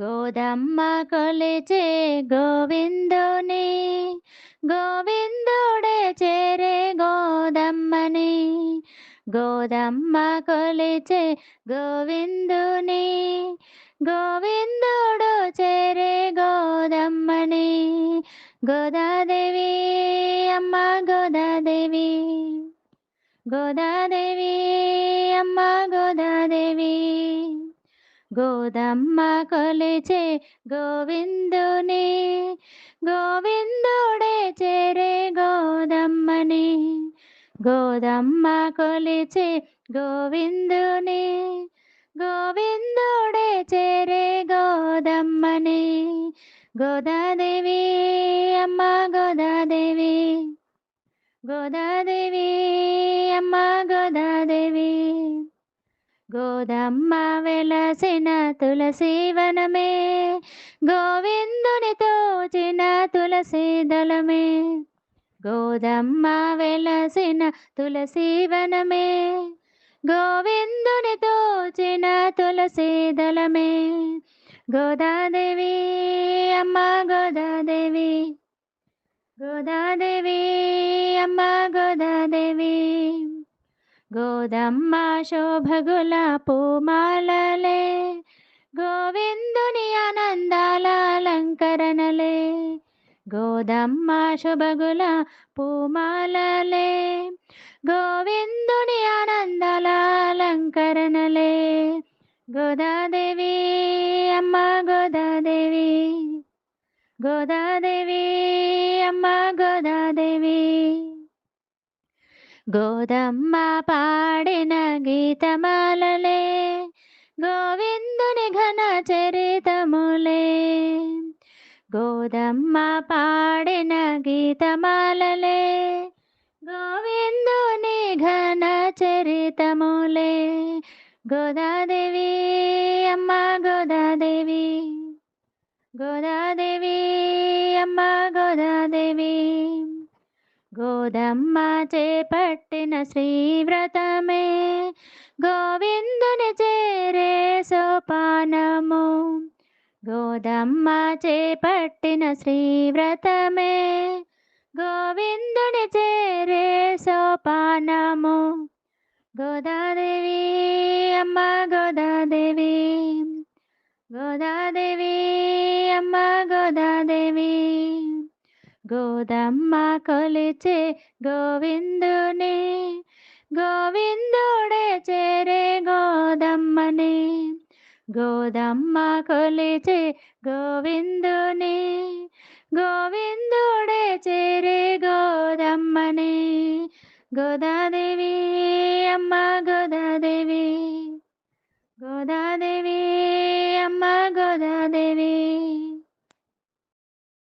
గోదమ్మ కొలిచే గోవిందుని గోవిందుడే చేరే గోదమ్మని గోదమ్మ కొలిచే గోవిందుని గోవిందుడు చేరే గోదమ్మని గోదాదేవి అమ్మ గోదాదేవి గోదాదేవి అమ్మ గోదాదేవి. గోదమ్మ కొలిచే గోవిందుని గోవిందుడే చేరే గోదమ్మని గోదమ్మ కొలిచే గోవిందుని గోవిందుడే చేరే గోదమ్మని గోదాదేవి అమ్మ గోదాదేవి గోదాదేవి అమ్మ గోదాదేవి గోదమ్మ వెలసిన తులసి వనమే గోవిందుని తోచిన తులసి దళమే. గోదమ్మ వెలసిన తులసి వనమే గోవిందుని తోచిన తులసి దళమే. గోదాదేవి అమ్మ గోదాదేవి గోదాదేవి అమ్మ గోదాదేవి. గోదమ్మ శోభగుల పూమాలలే గోవిందుని ఆనందాల అలంకరణలే గోదమ్మ శుభగుల పూమాలలే గోవిందుని ఆనందాల అలంకరణలే గోదాదేవి అమ్మ గోదాదేవి గోదాదేవి అమ్మ గోదాదేవి. గోదమ్మ పాడిన గీతమాలలే గోవిందుని ఘన చరితములే. గోదమ్మ పాడిన గీతమాలలే గోవిందుని ఘన చరితములే. గోదాదేవి అమ్మ గోదాదేవి గోదాదేవి అమ్మ గోదాదేవి. గోదమ్మ చేపట్టిన శ్రీవ్రతమే గోవిందుని చేరే సోపానము. గోదమ్మ చేపట్టిన శ్రీవ్రతమే గోవిందుని చేరే సోపానము. గోదాదేవి అమ్మ గోదాదేవి గోదాదేవి అమ్మ గోదాదేవి. గోదమ్మ కొలిచే గోవిందుని గోవిందుడే చేరే గోదమ్మని గోదమ్మ కొలిచే గోవిందుని గోవిందుడే చేరే గోదమ్మని గోదాదేవి అమ్మ గోదాదేవి గోదాదేవి